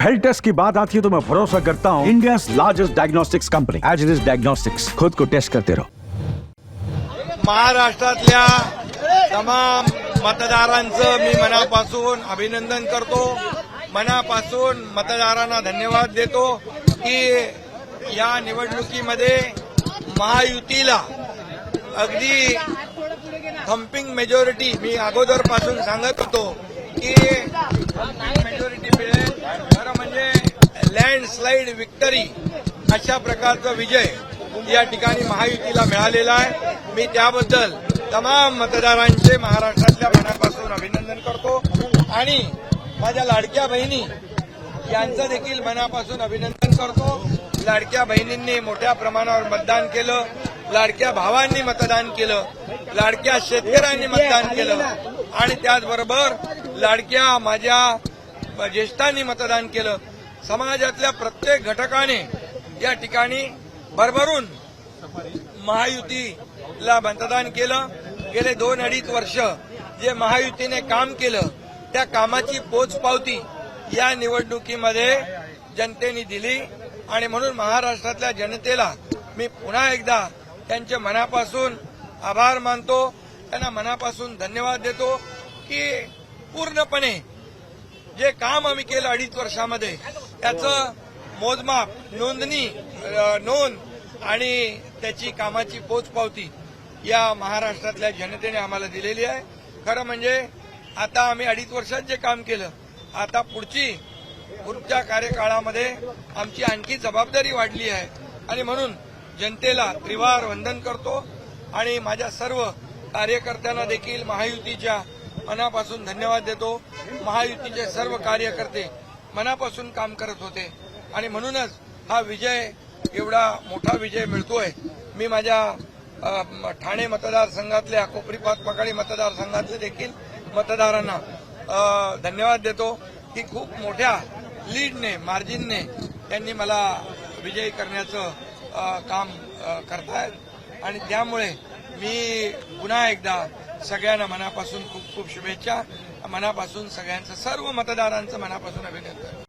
Health taste की बात आती है तो मैं भरोसा करता हूँ India largest diagnostics company as it is diagnostics खुद को टेस्ट करते रहो। महाराष्ट्रातल्या तमाम मतदारांचं मी मनापासून अभिनंदन करतो. मनापासून मतदारांना धन्यवाद देतो की या निवडणुकीमध्ये महायुतीला अगदी थम्पिंग मेजॉरिटी मी अगोदरपासून सांगत होतो की मेजॉरिटी मिळेल खरं म्हणजे लँडस्लाईड विक्टरी अशा प्रकारचा विजय या ठिकाणी महायुतीला मिळालेला आहे. मी त्याबद्दल तमाम मतदारांचे महाराष्ट्रातल्या मनापासून अभिनंदन करतो. आणि माझ्या लाडक्या बहिणी यांचं देखील मनापासून अभिनंदन करतो. लाडक्या बहिणींनी मोठ्या प्रमाणावर मतदान केलं. लाडक्या भावांनी मतदान केलं. लाडक्या शेतकऱ्यांनी मतदान केलं. आणि त्याचबरोबर लाडक्या माझ्या ज्येष्ठांनी मतदान केलं. समाजातल्या प्रत्येक घटकाने या ठिकाणी भरभरून महायुतीला मतदान केलं. गेले दोन अडीच वर्ष जे महायुतीने काम केलं त्या कामाची पोचपावती या निवडणुकीमध्ये जनतेने दिली. आणि म्हणून महाराष्ट्रातल्या जनतेला मी पुन्हा एकदा त्यांच्या मनापासून आभार मानतो. त्यांना मनापासून धन्यवाद देतो की पूर्णपणे जे काम आम्ही केलं अडीच वर्षामध्ये त्याचं मोजमाप नोंदणी नोंद आणि त्याची कामाची पोचपावती या महाराष्ट्रातल्या जनतेने आम्हाला दिलेली आहे. खरं म्हणजे आता आम्ही अडीच वर्षात जे काम केलं आता पुढची पुढच्या कार्यकाळामध्ये आमची आणखी जबाबदारी वाढली आहे. आणि म्हणून जनतेला त्रिवार वंदन करतो आणि माझ्या सर्व कार्यकर्त्यांना देखील महायुतीच्या मनापासून धन्यवाद देतो. महायुतीचे सर्व कार्यकर्ते मनापासून काम करत होते. आणि म्हणूनच हा विजय एवढा मोठा विजय मिळतोय. मी माझ्या ठाणे मतदारसंघातल्या कोपरीपात पकाळी मतदारसंघातले देखील मतदारांना धन्यवाद देतो. की खूप मोठ्या लीडने मार्जिनने त्यांनी मला विजयी करण्याचं काम करतायत. आणि त्यामुळे मी पुन्हा एकदा सगळ्यांना मनापासून खूप खूप शुभेच्छा. मनापासून सगळ्यांचं सर्व मतदारांचं मनापासून अभिनंदन.